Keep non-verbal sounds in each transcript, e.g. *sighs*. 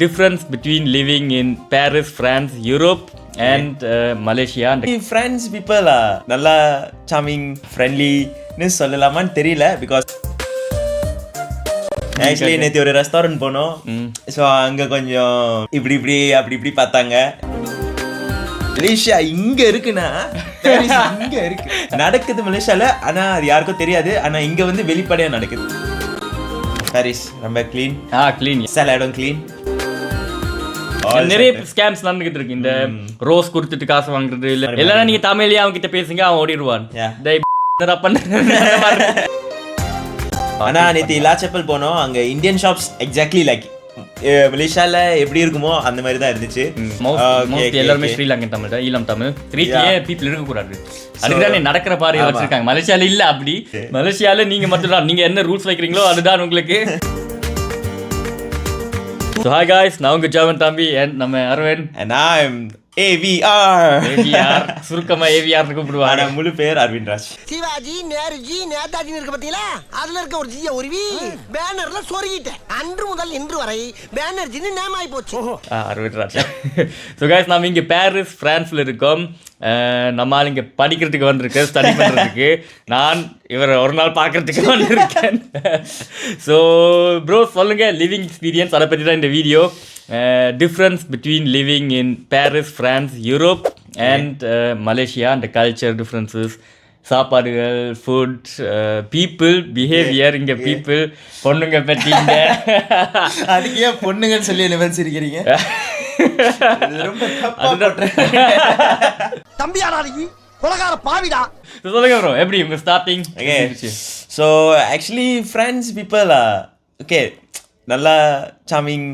living in Paris, France, Europe, and uh, Malaysia. And friends people நல்லா charming ஃப்ரெண்ட்லின்னு சொல்லலாமான்னு தெரியல பிகாஸ் ஆக்சுவலி நேற்று ஒரு ரெஸ்டாரண்ட் போனோம். ஸோ அங்கே கொஞ்சம் இப்படி இப்படி அப்படி இப்படி பார்த்தாங்க. மலேசியா இங்க இருக்குன்னா பாரிஸ் இங்க இருக்கு. நடக்குது மலேசியால ஆனா அது யாருக்கும் தெரியாது. ஆனா இங்க வந்து வெளிப்படையா நடக்குது. பாரிஸ் ரொம்ப க்ளீன் ah, clean. சில இடம் க்ளீன் நிறைய ஸ்கேம்ஸ் நடந்துகிட்டு இருக்கு. இந்த ரோஸ் கொடுத்துட்டு காசு வாங்குறது இல்ல. இல்லைன்னா நீங்க தமிழ்லயே அவங்க கிட்ட பேசுங்க அவன் ஓடிடுவான். ஆனா *laughs* நேத்து லாச்சப்பல் போனோம். அங்க இந்தியன் ஷாப்ஸ் எக்ஸாக்ட்லி லைக் மலேசியால எப்படி இருக்குமோ அந்த மாதிரி தான் இருந்துச்சு. எல்லாருமே. ஸ்ரீலங்கன் தமிழ் தான் ஈழம் தமிழ். ஸ்ட்ரீட்லயே பீப்புள் இருக்க கூடாது அதுக்குதானே நடக்கிற பாரு வச்சிருக்காங்க. மலேசியால இல்ல அப்படி. மலேசியால நீங்க மட்டும் தான் நீங்க என்ன ரூல்ஸ் வைக்கிறீங்களோ அதுதான் உங்களுக்கு. *laughs* ஸோ ஹாய் காய்ஸ் நான் உங்க ஜாவன் தம்பி and நம்ம Aravind And I'm AVR AVR சுருக்கமா ஏவிஆர் கூப்பிடுவாங்க. ஆனா முழு பேர் அரவிந்த் ராஜ். சிவாஜி நேருஜி நேதாஜின்னு இருக்க பாத்தீங்களா? அதுல இருக்க ஒரு ஜிய உருவி பேனர்ல சொருகிட்டேன். அன்று முதல் இன்று வரை பேனர்ஜின்னு நேம் ஆகி போச்சு. அரவிந்த் ராஜா. ஸோ காய்ஸ் நாம இங்க பாரிஸ் பிரான்ஸ்ல இருக்கோம். அஹ், நம்ம ஆள் இங்க படிக்கிறதுக்கு வந்திருக்கேன் ஸ்டடி பண்றதுக்கு. நான் இவரை ஒரு நாள் பார்க்கறதுக்கு வந்திருக்கேன். ஸோ ப்ரோ சொல்லுங்க லிவிங் எக்ஸ்பீரியன்ஸ் அதை பற்றி தான் இந்த video difference between living in Paris France Europe and Malaysia அந்த கல்ச்சர் டிஃப்ரென்சஸ் சாப்பாடுகள் ஃபுட் பீப்புள் பிஹேவியர் இங்கே பீப்புள் பொண்ணுங்க பற்றிங்க *laughs* அதுக்கு ஏன் பொண்ணுங்கன்னு சொல்லி என்ன சிரிக்கிறீங்க ரொம்ப தம்பியாடா நீ கொலகார பாவிடா. So, சொல்லுங்க ப்ரோ எப்படி உங்க starting okay so actually friends people okay நல்லா சாமிங்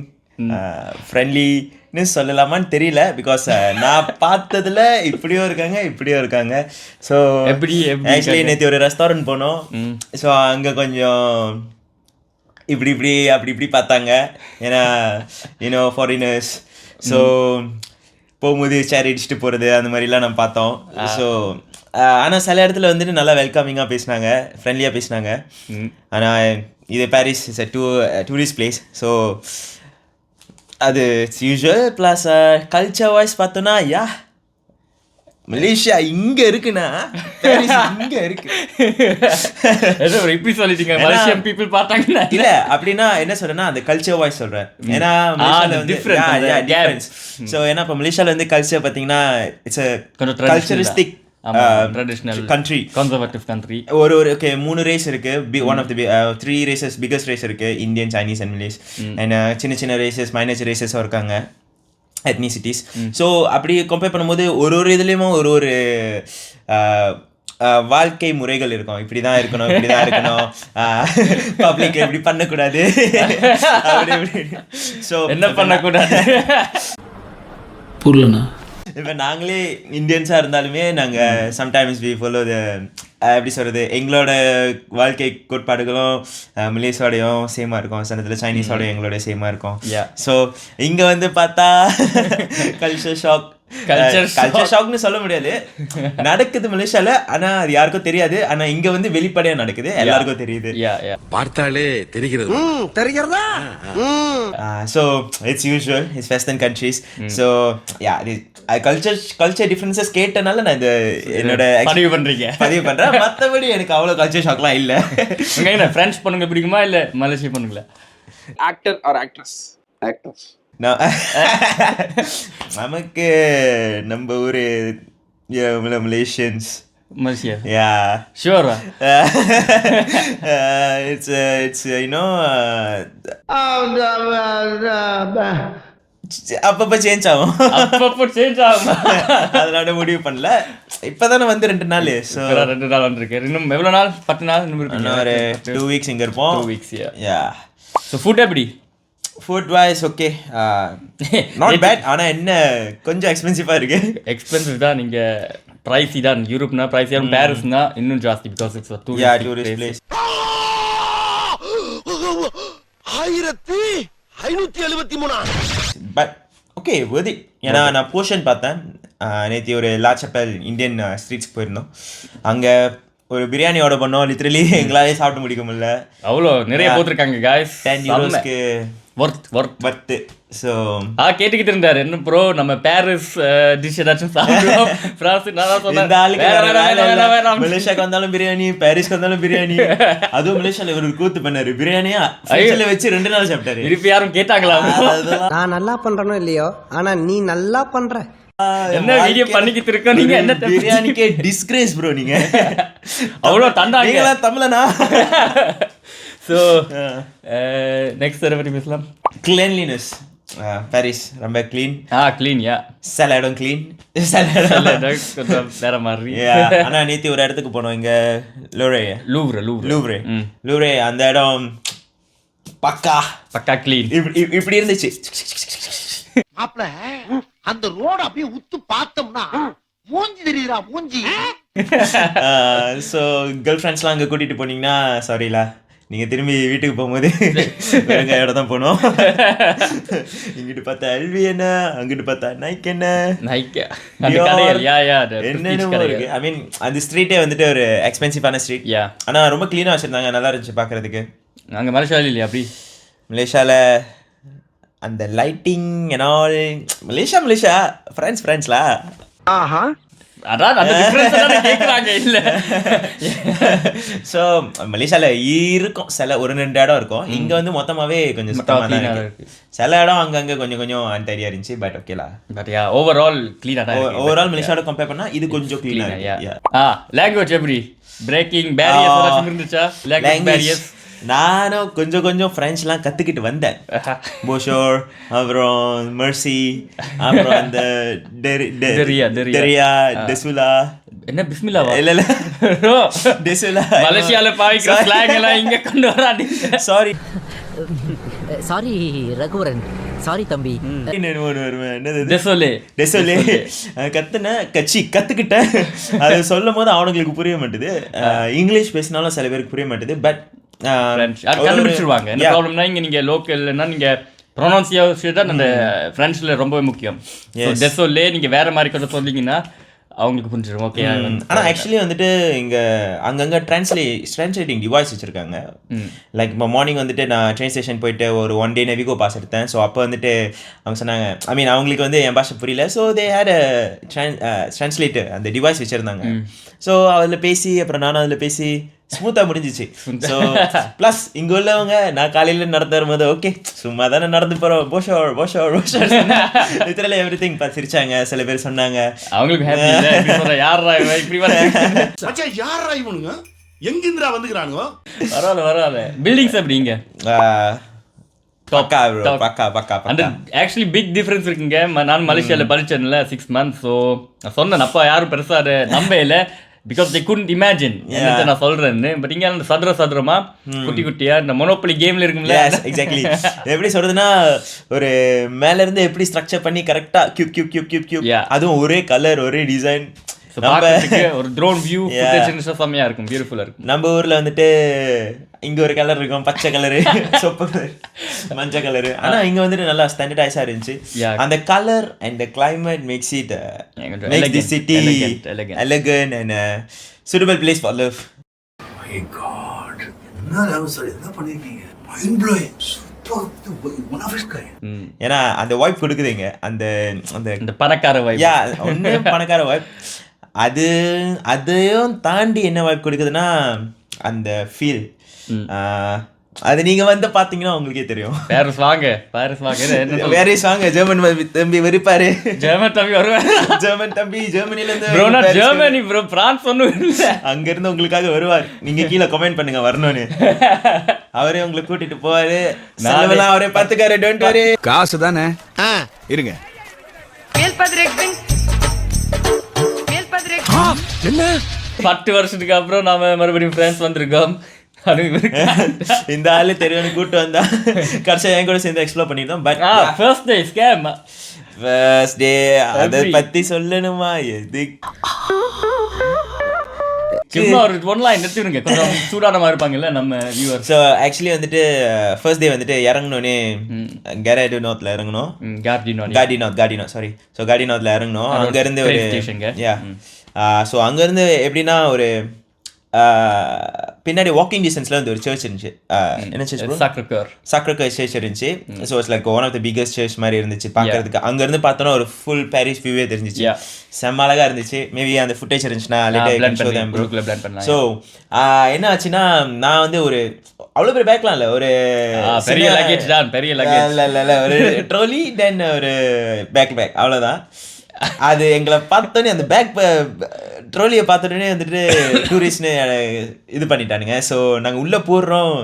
ஃப்ரெண்ட்லின்னு சொல்லலாமான்னு தெரியல பிகாஸ் நான் பார்த்ததுல இப்படியும் இருக்காங்க இப்படியும் இருக்காங்க. ஸோ எப்படி ஆக்சுவலி நேற்று ஒரு ரெஸ்டாரண்ட் போனோம். ஸோ அங்கே கொஞ்சம் இப்படி இப்படி அப்படி இப்படி பார்த்தாங்க. ஏன்னா யூனோ ஃபாரினர்ஸ் ஸோ போகும்போது சேர் அடிச்சுட்டு போகிறது அந்த மாதிரிலாம் நம்ம பார்த்தோம். ஸோ ஆனால் சில இடத்துல வந்துட்டு நல்லா வெல்கமிங்காக பேசினாங்க ஃப்ரெண்ட்லியாக பேசினாங்க. ஆனால் இது Paris is a too tourist place so அது யூஸ்வல் ப்ளஸ் கல்ச்சர் வைஸ் பார்த்தோன்னா யா மலேசியா இங்க இருக்குன்னா இங்க இருக்கு. இப்படி சொல்லிட்டீங்க. மலேசியன் பீப்புள் பார்த்தாங்கன்னா இல்ல அப்படின்னா என்ன சொல்றேன்னா அந்த கல்ச்சர் வாய்ஸ் சொல்றேன் ஏன்னா மலேசியால வந்து. டிஃபரன்ஸ் சோ ஏன்னா இப்ப மலேசியால வந்து கல்ச்சர் பாத்தீங்கன்னா it's culturistic country conservative country ஒரு ஒரு ஓகே மூணு ரேஸ் இருக்கு. One of the three races biggest race இருக்கு. Indian Chinese and Malays and சின்ன சின்ன ரேசஸ் மைனஸ் ரேசஸும் இருக்காங்க. எத்னிசிட்டிஸ் ஸோ அப்படி கம்பேர் பண்ணும்போது ஒரு ஒரு இதுலேயும் ஒரு ஒரு அஹ், அஹ், வாழ்க்கை முறைகள் இருக்கும். இப்படி தான் இருக்கணும் இப்படி தான் இருக்கணும் *laughs* பப்ளிக் இப்படி பண்ணக்கூடாது. *laughs* அப்படி இப்படி. ஸோ என்ன பண்ணக்கூடாது? *laughs* புரியலண்ணா. இப்போ நாங்களே இந்தியன்ஸாக இருந்தாலுமே நாங்கள் சம்டைம்ஸ் வி ஃபாலோ த எப்படி சொல்கிறது எங்களோட வாழ்க்கை கோட்பாடுகளும் மலேசியாவோடையும் சேமாக இருக்கும் சில சைனீஸோடையும் எங்களோட சேமாக இருக்கும். ஸோ இங்கே வந்து பார்த்தா *laughs* கல்ச்சர் ஷாக். கல்ச்சர் ஷாக்னு சொல்ல முடியாது. நடக்குது மலேசியால ஆனா அது யாருக்கும் தெரியாது. ஆனா இங்க வந்து வெளிப்படையா நடக்குது. எல்லாருக்கும் தெரியுது. யா யா பார்த்தாலே தெரிகிறது. ம் தெரிகிறதா? ம். So it's usual it's western countries so yeah culture culture differences கேட்டனால நான் இந்த என்னோட பதிவு பண்றீங்க. பதிவு பண்றேன். *laughs* மற்றபடி எனக்கு அவ்வளோ கல்ச்சர் ஷாக்லாம் இல்லை. என்ன பிரெஞ்சு பொண்ணுங்க பிடிக்குமா இல்ல மலேசிய பொண்ணுங்களா? Actor or actress? Actress. நான் *laughs* நமக்கு நம்ம ஊர் மலேஷியன்ஸ் மலேசியா யா ஷுவரா இட்ஸ் இட்ஸ் யூனோ அப்பப்போ சேஞ்ச் ஆகும். அப்பப்போ சேஞ்ச் ஆகும். *laughs* அதனால முடிவு பண்ணல. இப்பதானே வந்து ரெண்டு நாள் ஸோ ரெண்டு நாள் வந்திருக்கு. இன்னும் எவ்வளவு நாள்? பத்து நாள்? இன்னும் ஒரு டூ வீக்ஸ் இங்க இருப்போம். Two weeks yeah yeah so food எப்படி? Food wise okay not bad ஆனா என்ன கொஞ்சம் எக்ஸ்பென்சிவா இருக்கு? எக்ஸ்பென்சிவ் தான் நீங்க ப்ரைஸி தான். யூரோப்னா ப்ரைஸி தான் பாரிஸ்னா இன்னும் ஜாஸ்தி because it's too yeah tourist place ஆயிரத்தி ஐநூத்தி எழுபத்தி மூணா. பட் ஓகே worthy ஏன்னா நான் போர்ஷன் பார்த்தேன். நேற்று ஒரு லாச்சப்பல் இந்தியன் ஸ்ட்ரீட்ஸ்க்கு போயிருந்தோம். அங்கே ஒரு பிரியாணி ஆர்டர் பண்ணோம். லிட்ரலி எங்களாலே சாப்பிட்டு முடிக்க முடியல. அவ்வளோ நிறைய போட்டிருக்காங்க காய்ஸ் டென் யூரோஸ்க்கு ஒர்த் ஒர்த் பட் ஸோ ஆ கேட்டுக்கிட்டு இருந்தாரு. என்ன ப்ரோ நம்ம பாரிஸ் டிஷ் ஏதாச்சும் சாப்பிடுவோம் *laughs* பிரான்ஸ் நான் சொன்னேன். மலேசியாக்கு வந்தாலும் பிரியாணி பாரிஸ்க்கு வந்தாலும் பிரியாணி. *laughs* அதுவும் மலேசியால இவர் ஒரு கூத்து பண்ணாரு. பிரியாணியா? ஃப்ரிட்ஜ்ல வச்சு ரெண்டு நாள் சாப்பிட்டாரு. திருப்பி யாரும் கேட்டாங்களா? நான் நல்லா பண்றனோ இல்லையோ? ஆனா நீ நல்லா பண்ற. என்ன வீடியோ பண்ணிக்கிட்டு இருக்கோம்? நீங்க என்ன பிரியாணிக்கே டிஸ்கிரேஸ் ப்ரோ நீங்க. அவ்வளோ தண்டாங்க. நீங்களா தமிழனா? *laughs* ஸோ நெக்ஸ்ட் எதை பற்றி பேசலாம். கிளீன்லினஸ் பாரிஸ் ரொம்ப க்ளீன் ஆ க்ளீன் யா சில இடம் க்ளீன் சில இடம் கொஞ்சம் வேற மாதிரி. Yeah, ஆனா நேத்தி ஒரு இடத்துக்கு போனோம் இங்க லோரே லூவ்ர லூவ்ர லூவ்ரே ம். லூவ்ரே அந்த இடம் பக்கா. பக்கா க்ளீன் இப்படி இப்படி- இருந்துச்சு. மாப்ள அந்த ரோட அப்படியே உத்து பார்த்தோம்னா மூஞ்சி தெரியுதுடா மூஞ்சி. ஸோ கேர்ள் ஃப்ரெண்ட்ஸ்லாம் அங்கே கூட்டிட்டு போனீங்கன்னா சாரிலா நீங்க திரும்பி வீட்டுக்கு போகும்போது *laughs* இடம் தான் போனோம். இங்கிட்டு பார்த்தா எல்வி என்ன? அங்கிட்டு பார்த்தா நைக் என்ன? நைக்க என்னென்னமோ இருக்கு. ஐ மீன் அந்த ஸ்ட்ரீட்டே வந்துட்டு ஒரு எக்ஸ்பென்சிவான ஸ்ட்ரீட் யா ஆனா ரொம்ப க்ளீனாக வச்சிருந்தாங்க. நல்லா இருந்துச்சு பார்க்கறதுக்கு அங்கே மலேசியாவில் இல்லையா அப்படி? மலேசியால அந்த lighting and all. Malaysia Malaysia. Friends ஃப்ரெண்ட்ஸ்ல ஆஹா. அதான் அந்த கேட்குறாங்க இல்ல. *laughs* ஸோ மலேசியால இருக்கும். சில ஒரு ரெண்டு இடம் இருக்கும். இங்க வந்து மொத்தமாவே கொஞ்சம் சுத்தமா தான் இருக்கு. சில இடம் அங்கங்க கொஞ்சம் கொஞ்சம் அன்டரியா இருந்துச்சு பட் ஓகேலா பட் யா ஓவரால் க்ளீனாக தான் ஓவரால் மலேசியாவோட கம்பேர் பண்ணா இது கொஞ்சம் Clean க்ளீனா ஆ, லாங்குவேஜ் எப்படி? பிரேக்கிங் பேரியர்ஸ் ஏதாச்சும் இருந்துச்சா? லாங்குவேஜ் பேரியர்ஸ் நானும் கொஞ்சம் கொஞ்சம் ஃப்ரெண்ட்ஸ்லாம் கத்துக்கிட்டு வந்தேன். போஷோர் அப்புறம் மெர்சி அப்புறம் அந்த டெரியா, டெரியா. டெரியா டெசுலா என்ன பிஸ்மில்லாவா இல்ல இல்ல. டெசுலா மலேசியால பாவிக்கிற ஸ்லாங் எல்லாம் இங்க கொண்டு வராதீங்க. Sorry sorry Raghuvaran. சாரி தம்பி? டெசோலே டெசோலே கத்துன கட்சி கத்துக்கிட்டேன். அது சொல்லும் போது அவனுங்களுக்கு புரிய மாட்டுது. இங்கிலீஷ் பேசினாலும் சில பேருக்கு புரிய மாட்டுது. பட் அது கண்டுபிடிச்சிருவாங்க. என்ன ப்ராப்ளம்னா இங்க நீங்க லோக்கல்னா நீங்க ப்ரொனவுன்சியேஷன் அந்த ஃப்ரெண்ட்ஸ்ல ரொம்ப முக்கியம். டெசோலே நீங்க வேற மாதிரி கொஞ்சம் சொன்னீங்கன்னா அவங்களுக்கு புரிஞ்சிடும் ஓகே ஆனா ஆக்சுவலி வந்துட்டு இங்க அங்கங்க டிரான்ஸ்லே டிரான்ஸ்லேட்டிங் டிவைஸ் வச்சிருக்காங்க. லைக் இப்போ மார்னிங் வந்துட்டு நான் ட்ரெயின் ஸ்டேஷன் போயிட்டு ஒரு ஒன் டே நெவிகோ பாஸ் எடுத்தேன். ஸோ அப்போ வந்துட்டு அவங்க சொன்னாங்க ஐ மீன் அவங்களுக்கு வந்து என் பாஷை புரியல. ஸோ தே ஹேட் ட்ரான்ஸ்லேட்டர் அந்த டிவைஸ் வச்சிருந்தாங்க. ஸோ அதில் பேசி அப்புறம் நானும் அதில் பேசி ஸ்மூத்தாக முடிஞ்சிச்சு. ஸோ ப்ளஸ் இங்கே உள்ளவங்க நான் காலையில் நடந்து வரும்போது ஓகே சும்மா தானே நடந்து போகிறோம் போஷோர் போஷோர் போஷோர் லிட்டரலி எவ்ரி திங் சிரிச்சாங்க சில பேர் சொன்னாங்க. அவங்களுக்கு ஹாப்பி இல்ல. இப்படி சொல்ற யாரா இப்படி யாரா இவனுங்க? எங்கிருந்துடா வந்துக்கிறானுங்க? பரவாயில்ல பரவாயில்ல. பில்டிங்ஸ் எப்படி இங்க? ஆஹ், பக்கா. பக்கா பக்கா அந்த ஆக்சுவலி பிக் டிஃபரன்ஸ் இருக்குங்க. நான் மலேசியால படிச்சேன்ல சிக்ஸ் மந்த்ஸ் ஸோ நான் சொன்னேன் அப்பா யாரும் பெருசா அதை நம்பையில பிகாஸ் they couldn't imagine. என்னத்தை நான் சொல்றேன்னு. பட் இங்க அந்த சதுர சதுரமா குட்டி குட்டியா இந்த மொனோப்பலி கேம்ல இருக்கும்ல. எக்ஸாக்ட்லி *laughs* எப்படி சொல்றதுன்னா ஒரு மேல இருந்து எப்படி ஸ்ட்ரக்சர் பண்ணி கரெக்டா cube cube cube cube cube. அதுவும் ஒரே கலர் ஒரே டிசைன் ஒரு ட்ரோன் *laughs* வியூ செம்மையா இருக்கும் பியூட்டிஃபுல்லா இருக்கும். நம்ம ஊர்ல வந்துட்டு இங்க ஒரு கலர் இருக்கும் பச்சை கலரு சொப்பு கலர் மஞ்சள் கலரு ஆனா இங்க வந்துட்டு நல்லா ஸ்டாண்டர்டைஸா இருந்துச்சு. அந்த colour and the climate makes it makes the elegant, city. Elegant and suitable place for love. ஏன்னா அந்த வாய்ப் கொடுக்குதுங்க அந்த அந்த இந்த பணக்கார வைப் யா ஒண்ணு பணக்கார வாய்ப் அது அதையும் தாண்டி என்ன வாய்ப்பு கொடுக்குதுன்னா அந்த ஃபீல் அது நீங்க வந்து பாத்தீங்கன்னா உங்களுக்கே தெரியும். பாரிஸ் வாங்க பாரிஸ் வாங்க. என்ன- என்ன? வேற வாங்க ஜெர்மன் தம்பி வெறுப்பாரு. ஜெர்மன் தம்பி வருவேன் ஜெர்மன் தம்பி ஜெர்மனில இருந்து ப்ரோ நான் ஜெர்மனி ப்ரோ பிரான்ஸ் ஒன்றும் இல்லை. அங்க இருந்து உங்களுக்காக வருவார். நீங்க கீழே கமெண்ட் பண்ணுங்க வரணும்னு. அவரே உங்களை கூட்டிட்டு போவாரு. செலவெல்லாம் அவரே பாத்துக்காரு டோன்ட் வரி காசு தானே? இருங்க. Padrecbin. பத்து வருஷத்துக்கு அப்புறம் நாம மறுபடியும் ஃப்ரெண்ட்ஸ் வந்திருக்கோம். *laughs* இந்த ஆளு தெரியும் கூட்டு வந்தா கடைசியா என் கூட சேர்ந்து எக்ஸ்ப்ளோர் பண்ணிட்டோம். But first day scam first day அத பத்தி சொல்லணுமா? எது சும்மா ஒரு ஒன் லைன் நிறுத்திடுங்க கொஞ்சம் சூடானமா இருப்பாங்கல்ல நம்ம வியூவர்ஸ் ஸோ ஆக்சுவலி வந்துட்டு ஃபர்ஸ்ட் டே வந்துட்டு இறங்கினோடனே கேரேடு நார்த்ல இறங்கணும் கார்டினோ காடி நாத் சாரி ஸோ காடி நாத்ல இறங்கணும் அது ஒரு. யா ஸோ அங்க இருந்து எப்படின்னா ஒரு பின்னாடி வாக்கிங் டிஸ்டன்ஸ்ல வந்து ஒரு சர்ச் இருந்துச்சு. என்ன church? Sacre Coeur Sacre Coeur church இருந்துச்சு. So it's like one of the biggest church மாதிரி இருந்துச்சு பார்க்கறதுக்கு. அங்க இருந்து பார்த்தோன்னா ஒரு ஃபுல் பாரிஸ் வியூவே தெரிஞ்சிச்சு. செம்ம அழகா இருந்துச்சு. மேபி அந்த ஃபுட்டேஜ் இருந்துச்சுன்னா பண்ணலாம், ஸோ என்ன ஆச்சுன்னா நான் வந்து ஒரு அவ்வளோ பெரிய பேக்லாம் இல்லை. ஒரு பெரிய luggage தான், பெரிய. இல்ல இல்ல இல்ல ஒரு ட்ரோலி தென் ஒரு பேக் பேக் அவ்வளோதான் அது எங்களை பார்த்தோன்னே அந்த பேக் ட்ரோலியை uh, பார்த்தோன்னே வந்துட்டு டூரிஸ்ட்னு uh, இது பண்ணிட்டானுங்க. ஸோ நாங்கள் உள்ளே போடுறோம்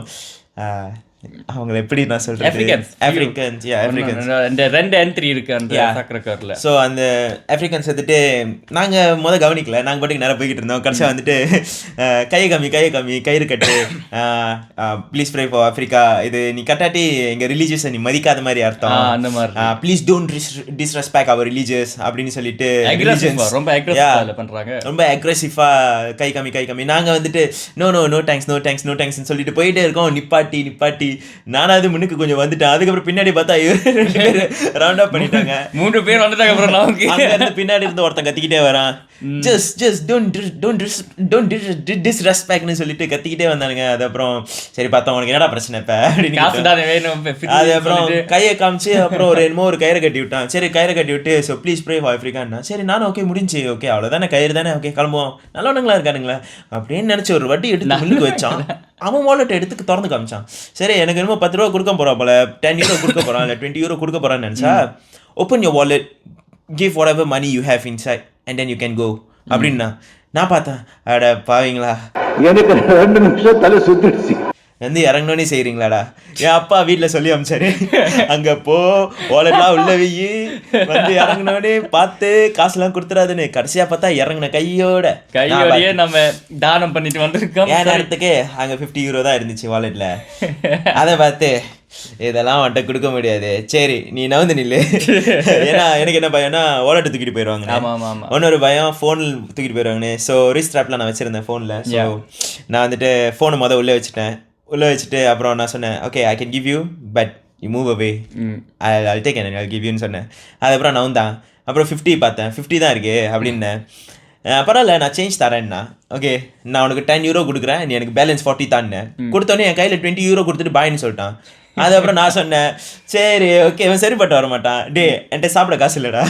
uh, ஆஹ், அவங்கள எப்படி நான் Africans. ஆஃப்ரிக்கன்ஸ் யா ஆஃப்ரிக்கன்ஸ் இந்த ரெண்டு என்ட்ரி இருக்கு அந்த ஸோ அந்த ஆஃப்ரிக்கன்ஸ் வந்துட்டு நாங்கள் முத கவனிக்கல நாங்கள் பாட்டுக்கு நேரம் போய்கிட்டு இருந்தோம். கடைசியாக வந்துட்டு *laughs* கையை கம்மி கையை கம்மி கயிறு கட்டு ப்ளீஸ் ப்ரே ஃபார் ஆஃப்ரிக்கா இது நீ கட்டாட்டி எங்கள் ரிலீஜியஸை நீ மதிக்காத மாதிரி அர்த்தம். அந்த மாதிரி. Please don't disrespect our religious அப்படின்னு சொல்லிட்டு ரொம்ப பண்றாங்க. ரொம்ப அக்ரெசிவாக கை கம்மி கை கம்மி நாங்கள் வந்துட்டு no no no thanks no thanks no தேங்க்ஸ்னு சொல்லிட்டு போயிட்டே இருக்கோம். நிப்பாட்டி நிப்பாட்டி நானாவது முன்னுக்கு கொஞ்சம் வந்துட்டேன். அதுக்கப்புறம் பின்னாடி பார்த்தா ரெண்டு பேர் ரவுண்ட் அப் பண்ணிட்டாங்க. மூன்று பேர் வந்துட்டாங்க அப்புறம் இருந்து பின்னாடி இருந்து ஒருத்தன் கத்திக்கிட்டே வரான். Just just don't don't don't டிஸ்ரெஸ்பெக்ட்னு சொல்லிட்டு கத்திக்கிட்டே வந்தானுங்க. அது அப்புறம் சரி பார்த்தா உனக்கு என்னடா பிரச்சனை இப்ப? அப்படின்னு காசு கேட்டோம். தானே வேணும். fit அது அப்புறம் சொல்லிட்டு. கையை காமிச்சு அப்புறம் ஒரு என்னமோ ஒரு கயிறை கட்டி விட்டான். சரி கயிறை கட்டி விட்டு ஸோ ப்ளீஸ் ப்ரே ஃபார் ஆஃப்ரிக்கான்னா சரி நானும் ஓகே முடிஞ்சு. ஓகே அவ்வளோதானே கயிறு தானே ஓகே கிளம்புவோம். நல்லவனுங்களா இருக்கானுங்களா? அப்படின்னு நினச்சி ஒரு வட்டி எடுத்து முன்னுக்கு வச்சான். அவன் வாலெட் எடுத்து திறந்து காமிச்சான். சரி எனக்கு என்னமோ பத்து ரூபா கொடுக்க போறான் போல டென் யூரோ கொடுக்க போறான் இல்லை டுவெண்ட்டி யூரோ கொடுக்க போறான்னு நினச்சா open your wallet give whatever money you have inside and then you can go அப்படின்னா நான் பார்த்தேன் அட பாவீங்களா? எனக்கு ரெண்டு நிமிஷம் தலை சுத்திடுச்சு. வந்து இறங்கணும்னே செய்றீங்களாடா? என் அப்பா வீட்டில் சொல்லி அமிச்சாரு. அங்க போ வாலெட்லாம் உள்ள வெயி வந்து இறங்கினோடனே பார்த்து காசுலாம் கொடுத்துறாதுன்னு. கடைசியா பார்த்தா இறங்கின கையோட. கையோடயே நம்ம தானம் பண்ணிட்டு வந்திருக்கோம். என் நேரத்துக்கு? அங்க 50 யூரோ தான் இருந்துச்சு வாலெட்ல அதை பார்த்து இதெல்லாம் அவன்கிட்ட கொடுக்க முடியாது. சரி நீ நவுந்து நில்லு. ஏன்னா எனக்கு என்ன பயம்னா வாலெட் தூக்கிட்டு போயிடுவாங்க. இன்னொரு பயம் ஃபோன் தூக்கிட்டு போயிடுவாங்க ஸோ ரிஸ்ட்ராப்லாம் நான் வச்சிருந்தேன் ஃபோனில் ஸோ நான் வந்துட்டு ஃபோனை மொதல் உள்ளே வச்சுட்டேன். உள்ளே வச்சுட்டு அப்புறம் நான் சொன்னேன் okay I can give you but you move away I take என்ன கிவ் யூன்னு சொன்னேன். அதுக்கப்புறம் நான் தான் அப்புறம் ஃபிஃப்டி பார்த்தேன். ஃபிஃப்டி தான் இருக்கு அப்படின்னேன். பரவாயில்ல நான் சேஞ்ச் தரேன்னா. ஓகே நான் உனக்கு டென் யூரோ கொடுக்குறேன். நீ எனக்கு பேலன்ஸ் ஃபார்ட்டி தான்னு. கொடுத்தோன்னே என் கையில் டுவெண்ட்டி யூரோ கொடுத்துட்டு பாய்னு சொல்லிட்டான். அதுக்கப்புறம் நான் சொன்னேன் சரி ஓகே இவன் சரிப்பட்டு வர மாட்டான் டே என்கிட்ட சாப்பிட காசு இல்லைடா.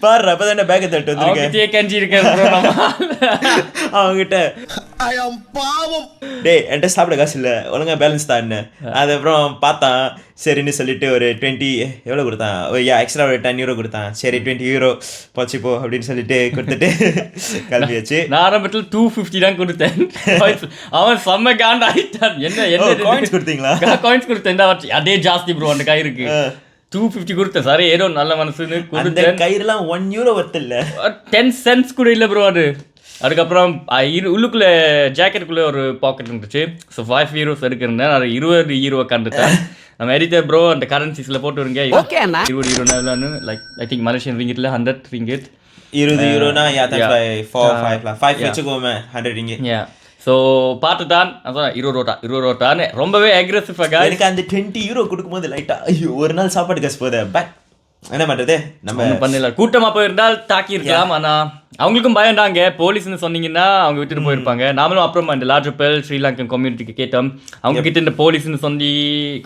பாரு அப்போ தானே பேக்கை தட்டு வந்திருக்கேன். கஞ்சி நம்ம. அவங்ககிட்ட டேய் என்கிட்ட சாப்பிட காசு இல்லை. *laughs* *laughs* ஒழுங்கா பேலன்ஸ் தான் அதுக்கப்புறம் பார்த்தான் சரின்னு சொல்லிட்டு ஒரு டுவெண்ட்டி எவ்வளோ கொடுத்தான்? யா எக்ஸ்ட்ரா ஒரு டென் யூரோ கொடுத்தான். சரி டுவெண்ட்டி யூரோ போச்சுப்போ அப்படின்னு சொல்லிட்டு கொடுத்துட்டு *laughs* கிளம்பியாச்சு. நான் ஆரம்பத்தில் டூ ஃபிஃப்டி தான் கொடுத்தேன். அவன் *laughs* செம்ம காண்ட் ஆயிட்டான். என்ன என்ன காயின்ஸ் கொடுத்தீங்களா? காயின்ஸ் கொடுத்தேன். அதே ஜாஸ்தி ப்ரோ அந்த கயிறுக்கு டூ ஃபிஃப்டி கொடுத்தேன். சார் ஏதோ நல்ல மனசுன்னு கொடுத்தேன். கயிறுலாம் ஒன் யூரோ ஒர்த்து இல்லை. டென் சென்ஸ் கூட இல்லை ப்ரோ அது. அதுக்கப்புறம் இரு உள்ளுக்குள்ள ஜாக்கெட்டுக்குள்ளே ஒரு பாக்கெட் இருந்துச்சு. ஸோ ஃபைவ் ஹீரோஸ் எடுக்கிறேன். அது இருபது ஹீரோ கண்டுட்டேன் *laughs* நம்ம எடிட்டர் ப்ரோ அந்த கரன்சிஸில் போட்டு வருங்க இருபது ஹீரோன்னு லைக் ஐ திங்க் மலேசியன் ரிங்கிட்ல ஹண்ட்ரட் ரிங்கிட் இருபது யா Uh, ஃபைவ். வச்சுக்கோமே ஹண்ட்ரட் இங்கே ஏ ஸோ பார்த்து தான் நான் சொன்னேன் இருபது ரோட்டா இருபது ரோட்டான்னு ரொம்பவே அக்ரெசிவாக எனக்கு அந்த டுவெண்ட்டி யூரோ கொடுக்கும்போது லைட்டா ஐயோ ஒரு நாள் சாப்பாடு காசு போதே பட் என்ன பண்றது? நம்ம பண்ணல. கூட்டமாக போயிருந்தால் தாக்கி இருக்கலாம் ஆனால் அவங்களுக்கும் பயந்தாங்க போலீஸ்னு சொன்னீங்கன்னா அவங்க விட்டுட்டு போயிருப்பாங்க. நாமளும் அப்புறமா இந்த லார்ஜப்பல் ஸ்ரீலங்கன் கம்யூனிட்டிக்கு கேட்டோம். அவங்க கிட்ட இந்த போலீஸ்னு சொல்லி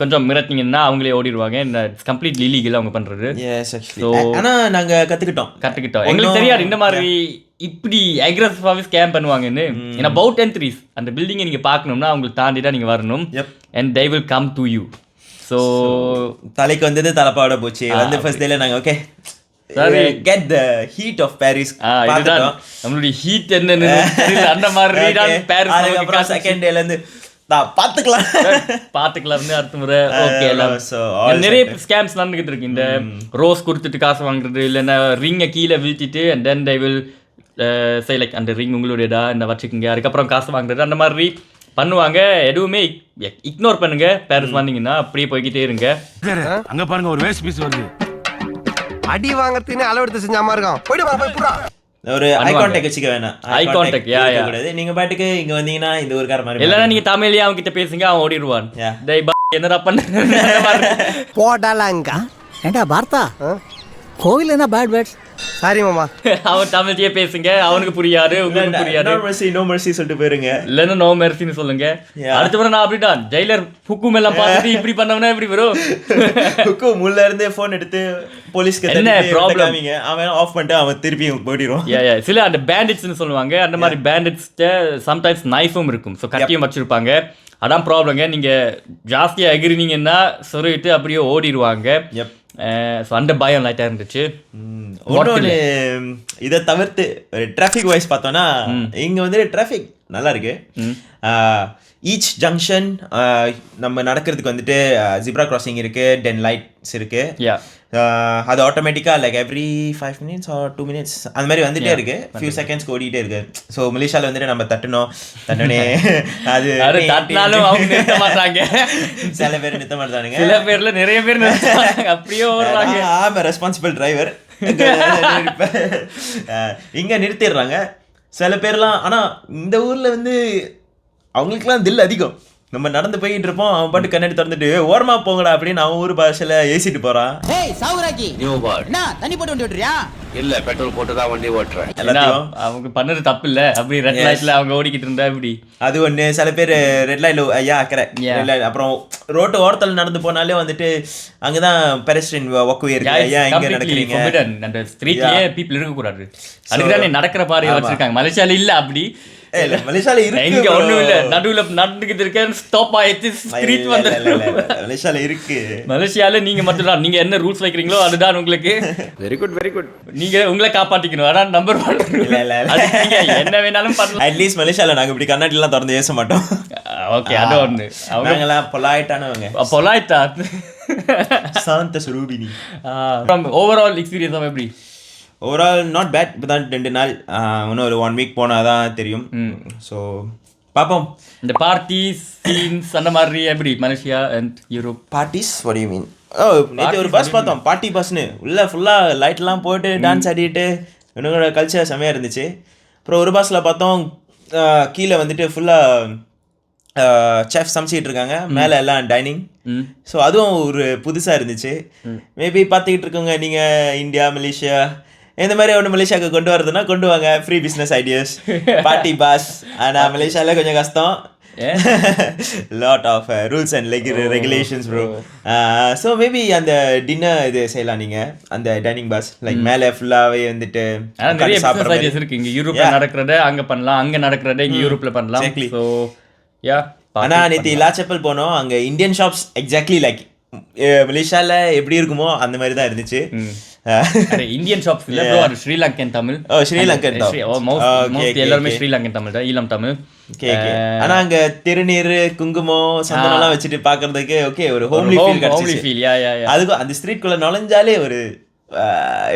கொஞ்சம் மிரட்டிங்கன்னா அவங்களே ஓடிடுவாங்க. இந்த கம்ப்ளீட் இல்லீகல் அவங்க பண்றது. ஆனா நாங்க கத்துக்கிட்டோம். கற்றுக்கிட்டோம் எங்களுக்கு தெரியாது இந்த மாதிரி இப்படி அக்ரெசிவாகவே ஸ்கேம் பண்ணுவாங்கன்னு. ஏன்னா பவுட் என்ட்ரிஸ் அந்த பில்டிங்கை நீங்கள் பார்க்கணும்னா அவங்களுக்கு தாண்டி தான் நீங்கள் வரணும். And they will come to you so தலைக்கு வந்தது தலைப்பாவோட போச்சு. வந்து ஃபர்ஸ்ட் டேல நாங்க okay. Get the heat of Paris நம்மளுடைய ஹீட் என்னன்னு. அந்த மாதிரி பாரிஸ் அதுக்கப்புறம். செகண்ட் டேல இருந்து பாத்துக்கலாம் *laughs* பாத்துக்கலாம்னு அடுத்த முறை. ஓகே நிறைய. ஸ்கேம்ஸ் நடந்துகிட்டு இருக்கு. இந்த ரோஸ் கொடுத்துட்டு காசு வாங்குறது இல்லைன்னா ரிங்கை கீழே வீழ்த்திட்டு அண்ட் தென் சே லைக் அந்த ரிங் உங்களுடையதா? இந்த வச்சுக்கோங்க. அதுக்கப்புறம் காசு வாங்குறது அந்த மாதிரி பண்ணுவாங்க. எதுவுமே இக்னோர் பண்ணுங்க. பாரிஸ் வந்தீங்கன்னா அப்படியே போய்கிட்டே இருங்க. அங்க பாருங்க ஒரு வேஸ்ட் பீஸ் வருது. அடி வாங்கறதுன்னு அளவெடுத்து செஞ்சாம இருக்கான் போயிட்டு வா போய் புறா ஒரு ஐ. கான்டாக்ட் வச்சுக்க வேணாம் Eye contact, yeah, yeah. கூடாது நீங்க பாட்டுக்கு இங்க வந்தீங்கன்னா இந்த ஒரு கார மாதிரி இல்லைன்னா நீங்க தமிழ்லயே அவங்க கிட்ட பேசுங்க அவன் ஓடிடுவான். Yeah. டேய் பா என்னடா பண்ண? மாதிரி. *laughs* *laughs* போடலாங்க ஏண்டா பார்த்தா கோவில் என்ன பேட் பேட்ஸ் சாரி மாமா. *laughs* அவன் தமிழ்லயே பேசுங்க. அவனுக்கு புரியாது உங்களுக்கு புரியாது. நோ மெர்சி நோ மெர்சி சொல்லிட்டு போயிருங்க. இல்லைன்னா நோ மெர்சின்னு சொல்லுங்க. அடுத்த முறை நான் அப்படிதான். ஜெயிலர் ஹுக்கும் எல்லாம் பார்த்துட்டு இப்படி பண்ணவனா இப்படி வரும்? *laughs* ஹுக்கும் உள்ள இருந்து போன் எடுத்து போலீஸ்க்கு என்ன காமிங்க. அவன் ஆஃப் பண்ணிட்டு அவன் திருப்பி போயிடுவான். Yeah, yeah. சில அந்த பேண்டிட்ஸ்னு சொல்லுவாங்க. அந்த மாதிரி பேண்டிட்ஸ்ட சம்டைம்ஸ் நைஃபும் இருக்கும். ஸோ கத்தியும் வச்சிருப்பாங்க. அதான் ப்ராப்ளங்க நீங்க ஜாஸ்தியா எகிரினீங்கன்னா சொருகிட்டு அப்படியே ஓடிடுவாங்க. ஸோ அந்த பயம் லைட்டாக இருந்துச்சு. இன்னொன்று இதை தவிர்த்து டிராஃபிக் வைஸ் பார்த்தோம்னா இங்க வந்து டிராஃபிக் நல்லா இருக்கு ஈச் ஜங்ஷன் நம்ம நடக்கிறதுக்கு வந்துட்டு ஜிப்ரா கிராசிங் இருக்கு டென் லைட்ஸ் இருக்கு. யா Uh, அது ஆட்டோமேட்டிக்காக like every five minutes or two minutes அந்த மாதிரி வந்துட்டே இருக்கு. ஃபியூ செகண்ட்ஸ்க்கு ஓடிட்டே இருக்கு. ஸோ மலேசியாவில் வந்துட்டு நம்ம தட்டணும் தட்டனே *laughs* அது தட்டினாலும் அவங்க நிறுத்த மாட்டாங்க. *laughs* சில பேர் நிறுத்த மாட்டானுங்க. சில பேர்ல நிறைய பேர் அப்படியே ஓடுறாங்க. ஆம் ரெஸ்பான்சிபிள் டிரைவர் இங்க நிறுத்திடுறாங்க. சில பேர்லாம் ஆனா இந்த ஊர்ல வந்து அவங்களுக்குலாம் தில் அதிகம். நம்ம நடந்து போயிட்டு இருப்போம் அவன் பாட்டு கண்ணாடி திறந்துட்டு "ஏய், ஓரமா போங்கடா அப்படின்னு அவன் ஊர் பாஷையில ஏசிட்டு போறான். ஏய் சாவுராக்கி. நியூ பார் என்ன தண்ணி போட்டு வண்டி விட்டுறியா இல்ல பெட்ரோல் போட்டு தான் வண்டி ஓட்டுறேன். எல்லாத்தையும் அவங்க பண்ணது தப்பு இல்ல அப்படி ரெட். லைட்ல அவங்க ஓடிக்கிட்டு இருந்தா இப்படி அது ஒண்ணு சில பேர் ரெட் லைட்ல ஐயா கரெக்ட் Yeah. ரெட் லைட் அப்புறம் ரோட்டு ஓரத்துல நடந்து போனாலே வந்துட்டு அங்கதான் பெரஸ்ட்ரின் ஒக்குவே இருக்கு ஐயா இங்க completely நடக்கிறீங்க. அந்த ஸ்ட்ரீட்லயே பீப்புள் இருக்க கூடாது அதுக்குதானே நடக்கிற பாரு வச்சிருக்காங்க. மலேசியால இல்ல அப்படி. மலேசியால இருக்கு. ஒண்ணும் இல்ல. நடுவுல நடந்துகிட்டு இருக்கேன். ஸ்டாப் ஆயிடுச்சு ஸ்ட்ரீட் இல்ல, வந்து. மலேசியால இருக்கு. மலேசியால நீங்க மட்டும் தான். நீங்க என்ன ரூல்ஸ் வைக்கிறீங்களோ அதுதான் உங்களுக்கு. வெரி குட் வெரி குட் நீங்க உங்களை காப்பாத்திக்கணும். அதான் நம்பர் ஒன் இல்ல, என்ன வேணாலும் பண்ணலாம். அட்லீஸ்ட் மலேசியால நாங்க இப்படி கண்ணாடி எல்லாம் திறந்து ஏச மாட்டோம். ஓகே அது ஒண்ணு. அவங்க நாங்கெல்லாம் பொலாயிட்டானவங்க பொலாய்ட்டா சாந்த சுரூபினி ஓவரால் எக்ஸ்பீரியன்ஸ் எப்படி? ஓவரால் நாட் பேட் இப்போ தான் ரெண்டு நாள் இன்னும் ஒரு ஒன் வீக் போனால் தான் தெரியும் ஸோ பார்ப்போம். இந்த பார்ட்டி சீன்ஸ் அந்த மாதிரி எப்படி Malaysia and Europe parties do you mean ஓ நேற்று ஒரு பஸ் பார்த்தோம். பார்ட்டி பஸ்னு உள்ள ஃபுல்லாக லைட்லாம் போட்டு டான்ஸ் ஆடிட்டு என்னோட கல்ச்சர் செமையாக இருந்துச்சு. அப்புறம் ஒரு பஸ்ஸில் பார்த்தோம் கீழே வந்துட்டு ஃபுல்லாக செஃப் சமைச்சிட்டு இருக்காங்க. மேலே எல்லாம் டைனிங் ஸோ அதுவும் ஒரு புதுசாக இருந்துச்சு. மேபி பார்த்துக்கிட்டு இருக்கோங்க. நீங்கள் இந்தியா மலேசியா இந்த மாதிரி ஒன்று மலேசியாவுக்கு கொண்டு வரதுன்னா கொண்டு வாங்க free business ideas party boss ஆனால் மலேசியாவில் கொஞ்சம் கஷ்டம். Lot of rules and leg regulations bro so maybe அந்த டின்னர் இது செய்யலாம் நீங்கள் அந்த டைனிங் பாஸ் லைக் மேலே ஃபுல்லாகவே வந்துட்டு நிறைய சாப்பிடுற இருக்கு. இங்க Yeah. நடக்கிறத அங்க பண்ணலாம் அங்க நடக்கிறத இங்க யூரோப்ல பண்ணலாம். ஸோ யா ஆனா நேற்று லாச்சப்பல் போனோம். அங்க இந்தியன் ஷாப்ஸ் எக்ஸாக்ட்லி லைக் மலேசியால எப்படி இருக்குமோ அந்த மாதிரி தான் இருந்துச்சு. *laughs* இந்தியன் ஷாப்ஸ் இல்ல ப்ரோ அது ஸ்ரீலங்கன் தமிழ். ஓ, ஸ்ரீலங்கன். மோஸ்ட் எல்லாருமே. ஸ்ரீலங்கன் தமிழ் தான் ஈழம் தமிழ். ஆனா அங்க திருநீர் குங்குமம் சந்தனம்லாம் வச்சுட்டு பாக்குறதுக்கு ஓகே ஒரு homely feel homely feel yeah yeah அதுக்கும் அந்த ஸ்ட்ரீட் குள்ள நுழைஞ்சாலே ஒரு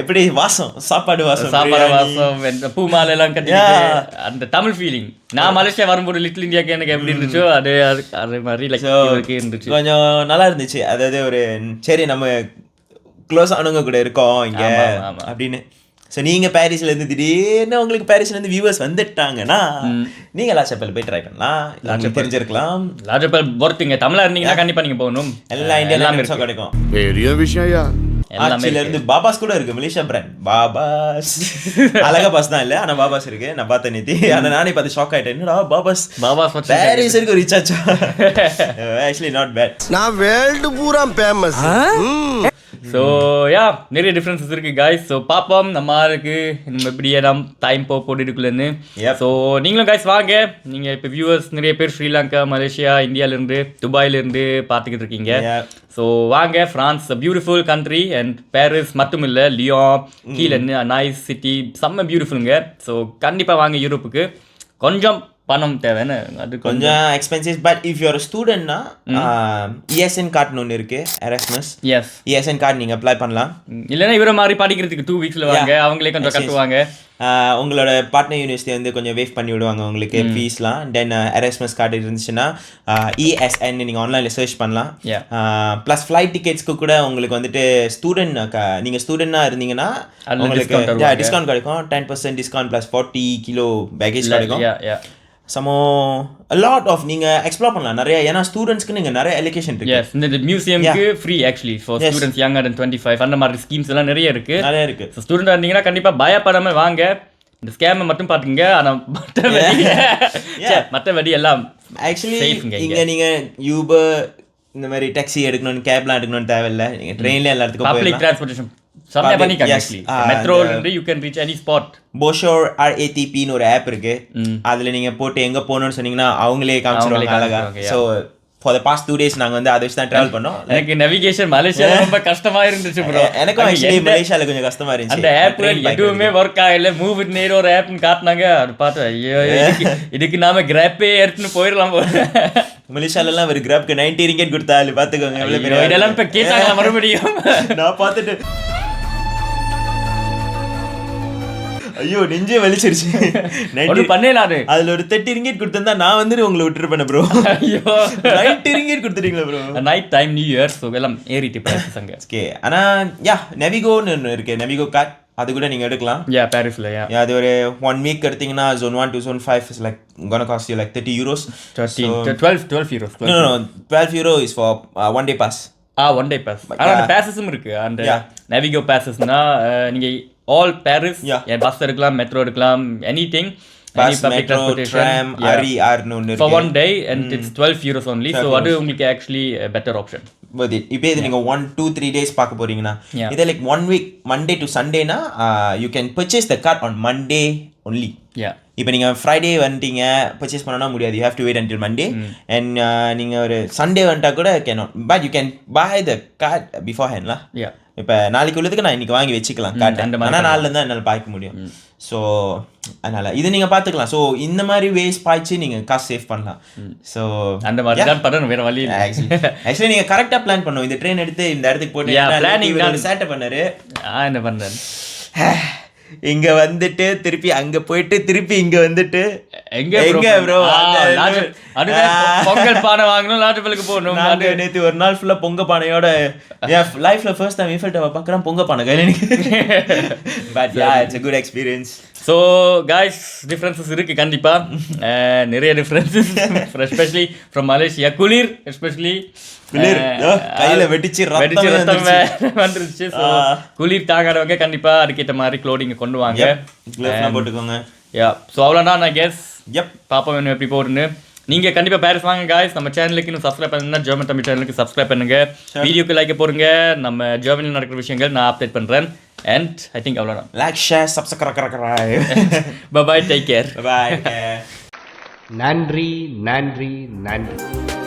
எப்படி வாசம் சாப்பாடு வாசம் சாப்பாடு. வாசம் பூ மாலை எல்லாம் கட்டிட்டு அந்த தமிழ் ஃபீலிங் நான் மலேசியா வரும்போது லிட்டில் இந்தியாக்கு எனக்கு எப்படி இருந்துச்சோ அது அது மாதிரி இருந்துச்சு. கொஞ்சம் நல்லா இருந்துச்சு. அதாவது ஒரு சரி நம்ம க்ளோஸ் ஆனவங்க கூட இருக்கோம் இங்க. அப்படின்னு. ஸோ நீங்க பாரிஸ்ல இருந்து திடீர்னு உங்களுக்கு பாரிஸ்ல இருந்து வியூவர்ஸ் வந்துட்டாங்கன்னா நீங்க லாச்சப்பல் போய் ட்ரை பண்ணலாம். உங்களுக்கு தெரிஞ்சிருக்கலாம். லாஜபல் பொறுத்துங்க தமிழா இருந்தீங்கன்னா கண்டிப்பா நீங்க போகணும். எல்லா ஐட்டம்ஸும் இருக்கு. கிடைக்கும். பெரிய விஷயம் ஆச்சில இருந்து பாபாஸ் கூட இருக்கு மலேசியா பிராண்ட் பாபாஸ். *laughs* அழகா பாஸ் தான் இல்ல ஆனா பாபாஸ் இருக்கு. நான் பார்த்தேன் நேத்தி. ஆனா நானே பார்த்து ஷாக் ஆயிட்டேன். என்னடா பாபாஸ்? பாபாஸ் பாரிஸ் இருக்கு ரீசார்ஜ் ஆக்சுவலி நாட் பேட் நான் வேர்ல்டு பூரா ஃபேமஸ் ஸோ யா நிறைய டிஃப்ரென்சஸ் இருக்கு guys. ஸோ பார்ப்போம் நம்ம ஆளுக்கு நம்ம எப்படியே நம் டைம் போ போட்டுருக்குள்ளன்னு Yep. ஸோ நீங்களும் guys வாங்க. நீங்கள் இப்போ வியூவர்ஸ் நிறைய பேர் ஸ்ரீலங்கா மலேசியா இந்தியாவிலேருந்து துபாயிலேருந்து பார்த்துக்கிட்டு இருக்கீங்க. ஸோ வாங்க. France beautiful country and Paris மட்டும் இல்லை லியோன் கீழே நைஸ் சிட்டி செம்ம பியூட்டிஃபுல்லுங்க ஸோ கண்டிப்பாக வாங்க யூரோப்புக்கு கொஞ்சம் பணம் தேவைன்னு அது கொஞ்சம் எக்ஸ்பென்சிவ் பட் இஃப் யூர் ஸ்டூடெண்ட்னா இஎஸ்என் கார்டுன்னு ஒன்று இருக்கு எரஸ்மஸ் எஸ் இஎஸ்என் கார்டு நீங்க அப்ளை பண்ணலாம். இல்லைன்னா இவரை மாதிரி படிக்கிறதுக்கு டூ வீக்ஸில் வாங்க அவங்களே கொஞ்சம். கட்டுவாங்க. உங்களோட பார்ட்னர் யூனிவர்சிட்டி வந்து கொஞ்சம் வேவ் பண்ணி விடுவாங்க உங்களுக்கு ஃபீஸ்லாம் தென் எரஸ்மஸ் கார்டு இருந்துச்சுன்னா இஎஸ்என் நீங்கள் ஆன்லைனில் சர்ச் பண்ணலாம். ப்ளஸ் ஃப்ளைட் டிக்கெட்ஸ்க்கு கூட உங்களுக்கு வந்துட்டு ஸ்டூடெண்ட் நீங்கள் ஸ்டூடெண்ட்டாக இருந்தீங்கன்னா உங்களுக்கு. டிஸ்கவுண்ட் கிடைக்கும். Ten percent discount plus forty kilo package கிடைக்கும். சமோ லாட் ஆஃப் நீங்கள் எக்ஸ்ப்ளோர் பண்ணலாம். நிறைய ஏன்னா ஸ்டூடெண்ட்ஸ்க்கு நீங்கள் நிறைய எலிகேஷன் இருக்கு. எஸ் இந்த மியூசியம்க்கு free actually for. Students younger than twenty five அந்த மாதிரி ஸ்கீம்ஸ் எல்லாம் நிறைய இருக்கு. நிறைய இருக்கு. ஸோ ஸ்டூடெண்ட் இருந்தீங்கன்னா கண்டிப்பா பயப்படாம வாங்க. இந்த ஸ்கேமை மட்டும் பாத்துக்கங்க. ஆனா மற்ற வெடி Yeah. *laughs* மற்ற வெடி எல்லாம் ஆக்சுவலி இங்க நீங்க யூபர் இந்த மாதிரி டாக்ஸி எடுக்கணும் கேப்லாம் எடுக்கணும் தேவையில்ல. நீங்க ட்ரெயின்ல எல்லா இடத்துக்கும் பப்ளிக் டிரான்ஸ்போர்ட்டேஷன் பண்ணிக்காங்க yes. ஆக்சுவலி மெட்ரோ அந்த- you can reach any spot for sure ஆர்ஏடிபின்னு ஒரு ஆப் இருக்கு. அதுல நீங்க போட்டு எங்க போகணும்னு சொன்னீங்கன்னா அவங்களே காமிச்சிருவாங்க அழகா. So for the past two days நாங்க வந்து அதை வச்சு தான் டிராவல் பண்ணோம். எனக்கு நெவிகேஷன் மலேசியா ரொம்ப கஷ்டமா இருந்துச்சு ப்ரோ எனக்கும் ஆக்சுவலி மலேசியால கொஞ்சம் கஷ்டமா இருந்துச்சு. அந்த ஆப் எதுவுமே ஒர்க் ஆகல. மூவ் இட் நேர் ஒரு ஆப்னு காட்டினாங்க. அது பார்த்து ஐயோ இதுக்கு நாம கிராப்பே எடுத்துன்னு போயிடலாம் போல எடுக்க. மலேசியால எல்லாம் ஒரு கிராப்க்கு நைன்டி ரிங்கெட் ஐயோ, பெரிய இதெல்லாம் இப்ப கேட்டாங்களா மறுபடியும். நான் பார்த்துட்டு ஐயோ நெஞ்சே வலிச்சிருச்சு. ஒண்ணு 90 பண்ணலாம் அது அதுல ஒரு தேர்ட்டி ரிங்கெட் கொடுத்திருந்தா நான் வந்துட்டு உங்களை விட்டுருப்பேன் ப்ரோ ஐயோ. நைன்டி ரிங்கெட் கொடுத்துட்டீங்களா bro night time new year so எல்லாம் ஏறிட்டு பிரைசஸ் அங்க ஓகே ஆனா யா நெவிகோன்னு ஒன்று இருக்கு. நெவிகோ கார்ட் அது கூட நீங்க எடுக்கலாம். யா பாரிஸ்ல யா அது ஒரு ஒன் வீக் எடுத்தீங்கன்னா zone one to zone five is like gonna cost you like thirty euros twelve twelve no twelve euro is for one day pass ah one day pass ஆனா அந்த பாசஸும் இருக்கு. அந்த. நெவிகோ பாசஸ்னா நீங்க ஆல் பாரிஸ். பஸ் எடுக்கலாம் metro எடுக்கலாம் anything for one day and it's twelve only so அது உங்களுக்கு ஆக்சுவலி பெட்டர் ஆப்ஷன் it. இப்போ இது ஒன் டூ த்ரீ டேஸ் பார்க்க போறீங்கன்னா. இதே like one week Monday to சண்டேனா you can purchase the card on Monday only இப்போ நீங்கள் ஃப்ரைடே வந்துட்டீங்க பர்ச்சேஸ் பண்ணனா முடியாது. You have to wait until Monday and நீங்கள் ஒரு சண்டே வந்துட்டா கூட can but you can buy the card before ஹேண்ட்லாம் yeah இப்போ நாளைக்கு உள்ளதுக்கு நான் இன்னைக்கு வாங்கி வச்சுக்கலாம் மாதிரி ஆனால் நாளில் தான் என்னால் பாய்க்க முடியும். ஸோ அதனால் இது நீங்கள் பார்த்துக்கலாம் ஸோ இந்த மாதிரி வேஸ் பாய்ச்சி நீங்கள் காசு சேவ் பண்ணலாம். ஸோ அந்த மாதிரி தான் பண்ணணும் வேற வழி இல்லை. ஆக்சுவலி நீங்கள் கரெக்டாக பிளான் பண்ணுவோம் இந்த ட்ரெயின் எடுத்து இந்த இடத்துக்கு போட்டு. ஒரு சேட்டை பண்ணாரு. என்ன பண்றேன் *sighs* இங்க வந்துட்டு திருப்பி அங்க போயிட்டு திருப்பி இங்க வந்துட்டு எங்க எங்க ப்ரோ பொங்கல் பானை வாங்கணும் லாட்டுப்பலுக்கு போகணும் நேத்து ஒரு நாள் ஃபுல்லா பொங்க பானையோட லைஃப்ல ஃபர்ஸ்ட் டைம் ஈஃபல் டவர் பார்க்கறேன் பொங்க பானை கையில but yeah it's a good experience so guys differences இருக்கு கண்டிப்பா. *laughs* அஹ், நிறைய டிஃப்ரென்சஸ் எஸ்பெஷலி ஃப்ரம் மலேசியா குளிர் எஸ்பெஷலி கையில வெடிச்சு ரத்தமே வெடிச்சு ரத்தம் வந்துருச்சு. குளிர் தாங்காதவங்க கண்டிப்பா அதுக்கேற்ற மாதிரி க்ளோடிங் கொண்டு வாங்க. போட்டுக்கோங்க. யா ஸோ அவ்வளோதான் நான் கெஸ் Yep. பாப்போம் இன்னும் எப்படி போகுதுன்னு நீங்க கண்டிப்பா பாரிஸ் வாங்க காய்ஸ் நம்ம சேனலுக்கு இன்னும் சப்ஸ்கிரைப் பண்ணுங்க ஜெர்மன் தமிழ் சேனலுக்கு சப்ஸ்கிரைப் பண்ணுங்க. வீடியோக்கு லைக் போடுங்க. நம்ம ஜெர்மனியில் நடக்கிற விஷயங்கள் நான் அப்டேட் பண்றேன். அண்ட் ஐ திங்க் அவ்வளோதான் like share subscribe bye take care bye நன்றி நன்றி நன்றி.